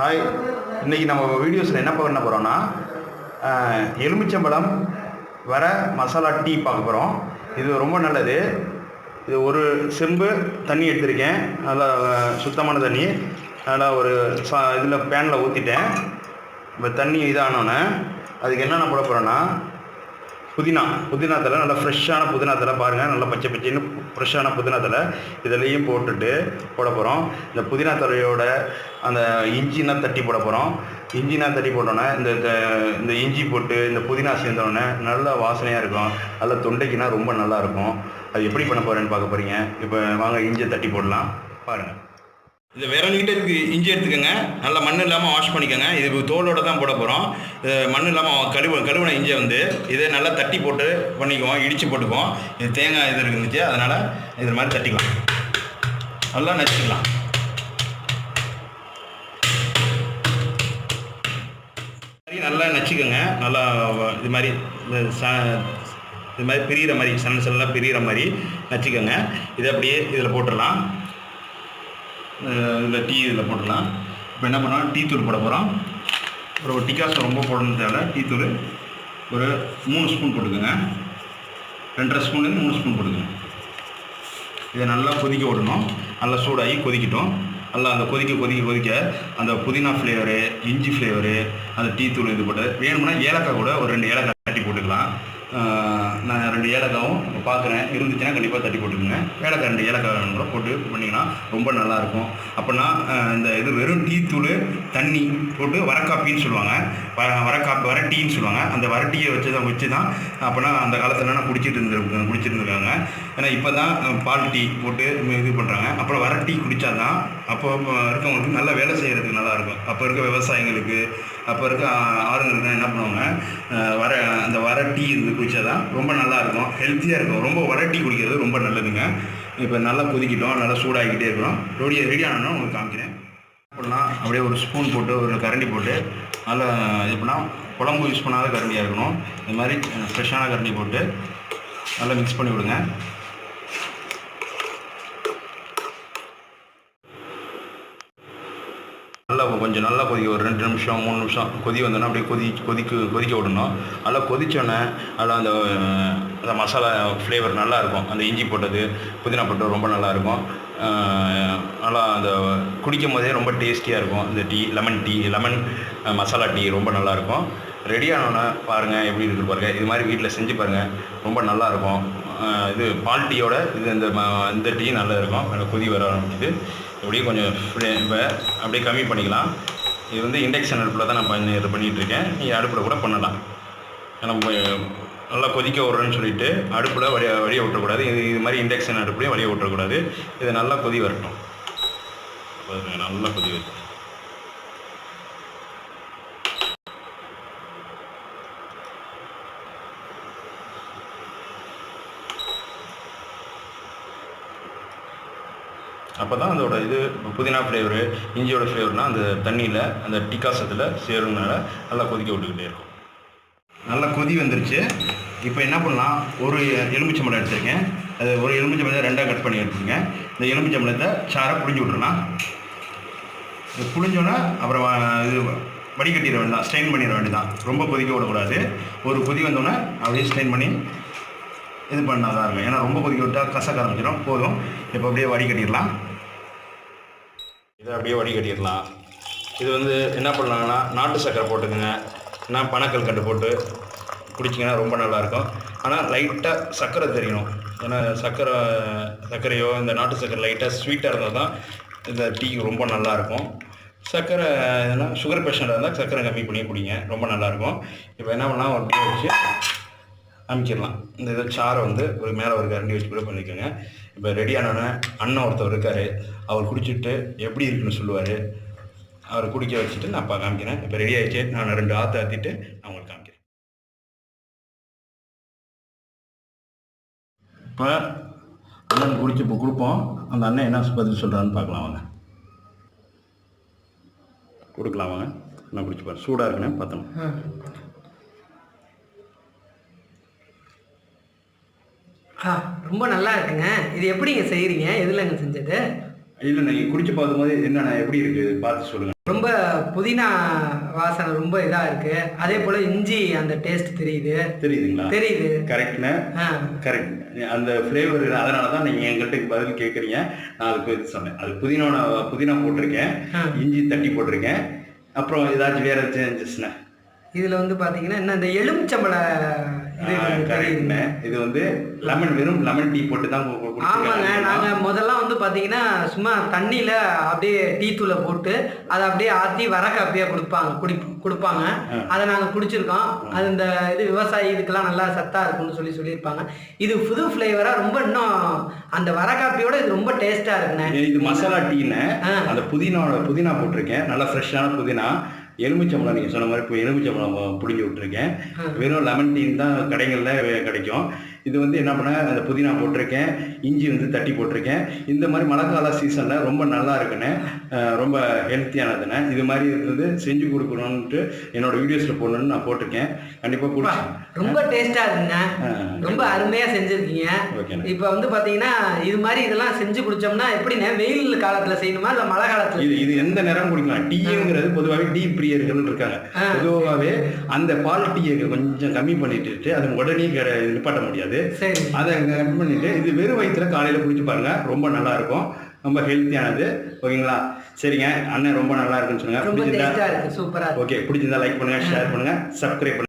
Hi இன்றைக்கி நம்ம வீடியோஸில் என்ன பண்ண போகிறோன்னா எலுமிச்சம்பழம் வர மசாலா டீ பார்க்க போகிறோம் இது ரொம்ப நல்லது. இது ஒரு செம்பு தண்ணி எடுத்திருக்கேன். நல்லா சுத்தமான தண்ணி. நல்லா ஒரு சா இதில் பேனில் ஊற்றிட்டேன் இப்போ தண்ணி இதானோன்னே அதுக்கு என்னென்ன போட போகிறோன்னா புதினா புதினா தலை நல்லா ஃப்ரெஷ்ஷான புதினா தலை பாருங்கள் நல்லா பச்சை பச்சைன்னு ஃப்ரெஷ்ஷான புதினா தலை இதுலேயும் போட்டுட்டு போட போகிறோம் இந்த புதினா தலையோட அந்த இஞ்சினா தட்டி போட போகிறோம் இஞ்சினா தட்டி போட்டோன்னே இந்த இந்த இஞ்சி போட்டு இந்த புதினா சேர்ந்தோடனே நல்ல வாசனையாக இருக்கும். நல்லா தொண்டைக்குனா ரொம்ப நல்லாயிருக்கும் அது எப்படி பண்ண போகிறேன்னு பார்க்க போகிறீங்க இப்போ வாங்க இஞ்சியை தட்டி போடலாம். பாருங்கள் இந்த விரல்கிட்ட இருக்கு இஞ்சி எடுத்துக்கோங்க. நல்லா மண் இல்லாமல் வாஷ் பண்ணிக்கோங்க. இது தோலோட தான் போட போகிறோம் மண் இல்லாமல் கழுவ கழுவின இஞ்சியை வந்து இதை நல்லா தட்டி போட்டு பண்ணிக்குவோம் இடித்து போட்டுக்குவோம். இது தேங்காய் இது இருந்துச்சு அதனால் இது மாதிரி தட்டிக்கலாம். நல்லா நச்சுக்கலாம். நல்லா நச்சுக்கோங்க. நல்லா இது மாதிரி இந்த ச இது மாதிரி பிரியிற மாதிரி சன் செல்லாம் பிரிகிற மாதிரி நச்சுக்கோங்க. இதை அப்படியே இதில் போட்டுடலாம். இதில் டீ இதில் போட்டுடலாம். இப்போ என்ன பண்ணலாம் டீ தூள் போட போகிறோம் ஒரு டிக்காசம் ரொம்ப போடணும் தேவை டீ தூள் ஒரு மூணு ஸ்பூன் போட்டுக்கோங்க. ரெண்டரை ஸ்பூன்லேருந்து மூணு ஸ்பூன் போட்டுக்கோங்க. இதை நல்லா கொதிக்க விடணும். நல்லா சூடாகி கொதிக்கட்டும். நல்லா அந்த கொதிக்க கொதிக்க கொதிக்க அந்த புதினா ஃப்ளேவரு இஞ்சி ஃப்ளேவரு அந்த டீ தூள் இது போட்டு வேணும்னா ஏலக்காய் கூட ஒரு ரெண்டு ஏலக்காய் தட்டி போட்டுக்கலாம். நான் ரெண்டு ஏலக்காவும் பார்க்குறேன். இருந்துச்சுன்னா கண்டிப்பாக தட்டி போட்டுக்கோங்க. ஏலக்காய் ரெண்டு ஏலக்காய் கூட போட்டு பண்ணிங்கன்னா ரொம்ப நல்லாயிருக்கும். அப்போனா இந்த இது வெறும் டீ தூள் தண்ணி போட்டு வரக்காப்பின்னு சொல்லுவாங்க. வ வரக்காப்பி வரட்டின்னு சொல்லுவாங்க. அந்த வரட்டியை வச்சு தான் வச்சு தான் அப்போனா அந்த காலத்துலலாம் குடிச்சிட்டு இருந்து குடிச்சிட்டு இருந்திருக்காங்க ஏன்னா இப்போ தான் பால் டீ போட்டு இது பண்ணுறாங்க அப்புறம் வர டீ குடித்தா தான் அப்போ இருக்கவங்களுக்கு நல்லா வேலை செய்கிறதுக்கு நல்லாயிருக்கும். அப்போ இருக்க விவசாயிங்களுக்கு அப்போ இருக்க ஆ- ஆளுங்களுக்கு என்ன பண்ணுவாங்க வர அந்த வர டீ இருந்து குடித்தா தான் ரொம்ப நல்லாயிருக்கும். ஹெல்த்தியாக இருக்கும். ரொம்ப வர டீ குடிக்கிறது ரொம்ப நல்லதுங்க. இப்போ நல்லா கொதிக்கிட்டோம் நல்லா சூடாகிக்கிட்டே இருக்கிறோம். ரெடி ரெடி ஆனோன்னா உங்களுக்கு காமிக்கிறேன். பண்ணலாம் அப்படியே ஒரு ஸ்பூன் போட்டு ஒரு கரண்டி போட்டு நல்லா இது பண்ணால் குழம்பு யூஸ் பண்ணாத கரண்டியாக இருக்கணும். இந்த மாதிரி ஃப்ரெஷ்ஷான கரண்டி போட்டு நல்லா மிக்ஸ் பண்ணி விடுங்க நல்லா கொஞ்சம் நல்லா கொதிக்க ஒரு ரெண்டு நிமிஷம் மூணு நிமிஷம் கொதி வந்தோன்னா அப்படியே கொதி கொதிக்கு கொதிக்க விடணும். நல்லா கொதித்தோடனே அதில் அந்த அந்த மசாலா ஃப்ளேவர் நல்லாயிருக்கும் அந்த இஞ்சி போட்டது புதினா போட்டது ரொம்ப நல்லா இருக்கும். நல்லா அந்த குடிக்கும் போதே ரொம்ப டேஸ்டியாக இருக்கும். இந்த tea lemon tea lemon masala tea ரொம்ப நல்லாயிருக்கும் ரெடி ஆனோன்னே பாருங்கள் எப்படி இருக்குது பாருங்கள் இது மாதிரி வீட்டில் செஞ்சு பாருங்கள் ரொம்ப நல்லாயிருக்கும் இது பால் டீயோட இது இந்த இந்த டீ நல்லா இருக்கும் நல்லா கொதி வர ஆரம்பிக்குது. இப்படியே கொஞ்சம் இப்போ அப்படியே கம்மி பண்ணிக்கலாம். இது வந்து இண்டக்ஷன் அடுப்பில் தான் நான் பண்ணி இது பண்ணிகிட்டு இருக்கேன் நீங்கள் அடுப்பில் கூட பண்ணலாம். ஏன்னா நல்லா கொதிக்க விட்றேன்னு சொல்லிட்டு அடுப்பில் வழிய வழிய விட்டக்கூடாது இது இது மாதிரி இண்டக்ஷன் அடுப்புலையும் வழிய விட்டுறக்கூடாது. இது நல்லா கொதி வரட்டும். நல்லா கொதி வரட்டும் அப்போ தான் அதோட இது புதினா ஃப்ளேவரு இஞ்சியோட ஃப்ளேவர்னால் அந்த தண்ணியில் அந்த டிகாசத்தில் சேரும்னால நல்லா கொதிக்க விட்டுக்கிட்டே இருக்கும். நல்லா கொதி வந்துருச்சு. இப்போ என்ன பண்ணலாம்? ஒரு எலுமிச்சம்பழம் எடுத்துருக்கேன். அது ஒரு எலுமிச்சம்பழத்தை ரெண்டாக கட் பண்ணி எடுத்துருக்கேன் இந்த எலுமிச்சம்பழத்தை சாரை புழிஞ்சு விட்றலாம் இது புழிஞ்சோன்னா அப்புறம் இது வடிகட்டிட வேண்டாம். ஸ்ட்ரெயின் பண்ணிட வேண்டியதான் ரொம்ப கொதிக்க விடக்கூடாது. ஒரு கொதி வந்தோடனே அப்படியே ஸ்ட்ரெயின் பண்ணி இது பண்ணால் தான் இருக்கும். ஏன்னா ரொம்ப கொதிக்க விட்டால் கசக்க ஆரம்பிச்சிடும். போதும். இப்போ அப்படியே வடிகட்டிடலாம். இதை அப்படியே வடிகட்டிடலாம். இது வந்து என்ன பண்ணலாங்கன்னா நாட்டு சக்கரை போட்டுக்கோங்க. இல்லைன்னா பனக்கல் கண்டு போட்டு குடிச்சிங்கன்னா ரொம்ப நல்லாயிருக்கும். ஆனால் லைட்டாக சர்க்கரை தெரியணும். ஏன்னா சர்க்கரை சர்க்கரையோ இந்த நாட்டு சர்க்கரை லைட்டாக ஸ்வீட்டாக இருந்தால் தான் இந்த டீ ரொம்ப நல்லாயிருக்கும். சர்க்கரை ஏன்னா சுகர் பேஷண்ட்டாக இருந்தால் சர்க்கரை கம்மி பண்ணி குடிங்க. ரொம்ப நல்லாயிருக்கும். இப்போ என்ன பண்ணலாம் ஒரு டீ வச்சு அமைக்கிடலாம். இந்த இதை சாரை வந்து ஒரு மேலே ஒரு கரண்டி வச்சு கூட பண்ணிக்கோங்க. இப்போ ரெடி ஆனோடனே அண்ணன் ஒருத்தர் இருக்கார். அவர் குடிச்சிட்டு எப்படி இருக்குன்னு சொல்லுவார். அவரை குடிக்க வச்சுட்டு நான் இப்போ காமிக்கிறேன். இப்போ ரெடி ஆகிடுச்சு நான் ரெண்டு ஆற்று ஆற்றிட்டு நான் உங்களுக்கு காமிக்கிறேன். இப்போ அண்ணன் குடிச்சு இப்போ கொடுப்போம். அந்த அண்ணன் என்ன பதில் சொல்கிறான்னு பார்க்கலாம் வாங்க. கொடுக்கலாம் வாங்க. நான் குடிச்சு பாரு. சூடாக இருக்குன்னு பார்த்தோம் ஆ ரொம்ப நல்லா இருக்குங்க. இது எப்படிங்க செய்கிறீங்க எதுலங்க செஞ்சது? இல்லை நீங்கள் குடிச்சு பார்க்கும்போது என்னென்ன எப்படி இருக்குது பார்த்து சொல்லுங்கள் ரொம்ப புதினா வாசனை ரொம்ப இதா இருக்கு. அதே போல இஞ்சி அந்த டேஸ்ட் தெரியுது. தெரியுதுங்களா? தெரியுது. கரெக்ட்ண்ணே ஆ, கரெக்ட் அந்த ஃப்ளேவர் அதனால தான் நீங்கள் எங்கள்கிட்ட பதில் கேட்குறீங்க நான் அதுக்கு இது சொன்னேன். அது புதினா புதினா போட்டிருக்கேன். இஞ்சி தட்டி போட்டிருக்கேன். அப்புறம் ஏதாச்சும் வேறு சேஞ்சஸ்ண்ணே இதுல வந்து பாத்தீங்கன்னா என்ன இந்த எலுமிச்சம்பழ இது வந்து லெமன் வெறும் லெமன் டீ போட்டு தான் ஆமாங்க. குடிச்சிருக்காங்க. நாங்க முதல்ல வந்து பாத்தீங்கன்னா சும்மா தண்ணியில அப்படியே டீ தூளை போட்டு அதை அப்படியே ஆத்தி வர காப்பியா கொடுப்பாங்க குடி கொடுப்பாங்க. அதை நாங்க குடிச்சிருக்கோம். அது இந்த இது விவசாயி இதுக்கெல்லாம் நல்லா சத்தா இருக்கும்னு சொல்லி சொல்லியிருப்பாங்க. இது புது ஃப்ளேவரா ரொம்ப இன்னும் அந்த வர காப்பியோட இது ரொம்ப டேஸ்டா இருக்குண்ணே இது மசாலா டீன்னு. அந்த புதினாவோட புதினா போட்டிருக்கேன். நல்லா ஃப்ரெஷ்ஷான புதினா. எலுமிச்சம்பழம் நீங்கள் சொன்ன மாதிரி இப்போ எலுமிச்சம்பழம் பிடிங்கி விட்டுருக்கேன் ஆ. வெறும் லெமன் டீ தான் கடைகளில் கிடைக்கும் இது வந்து என்ன பண்ண அந்த புதினா போட்டிருக்கேன் இஞ்சி வந்து தட்டி போட்டிருக்கேன். இந்த மாதிரி மழைக்கால சீசனில் ரொம்ப நல்லா இருக்குண்ணே ரொம்ப ஹெல்த்தியானதுண்ணே இது மாதிரி இருந்தது செஞ்சு கொடுக்கணுன்ட்டு என்னோட வீடியோஸில் போடணும்னு நான் போட்டிருக்கேன். கண்டிப்பாக கொடுத்து ரொம்ப டேஸ்டா இருக்குங்க. ரொம்ப அருமையா செஞ்சிருக்கீங்க. இப்போ வந்து பாத்தீங்கன்னா இது மாதிரி இதெல்லாம் செஞ்சு குடிச்சோம்னா எப்படிண்ணே வெயில் காலத்துல செய்யணுமா இல்ல மழை காலத்துல இது இது எந்த நேரம் குடிக்கலாம்? டீங்கிறது பொதுவாகவே டீ பிரியர்கள் இருக்காங்க. பொதுவாகவே அந்த பால் டீயை கொஞ்சம் கம்மி பண்ணிட்டு அது உடனே கிடை நிப்பாட்ட முடியாது. சரி. அதை கம்மி பண்ணிட்டு இது வெறும் வயிற்றுல காலையில் குடிச்சு பாருங்க. ரொம்ப நல்லா இருக்கும் ரொம்ப ஹெல்த்தியானது ஓகேங்களா? சரிங்க. அண்ணன் ரொம்ப நல்லா இருக்குன்னு சொன்னாங்க இருக்கு. சூப்பரா ஓகே. பிடிச்சிருந்தா லைக் பண்ணுங்க ஷேர் பண்ணுங்க சப்ஸ்கிரைப் பண்ணுங்க.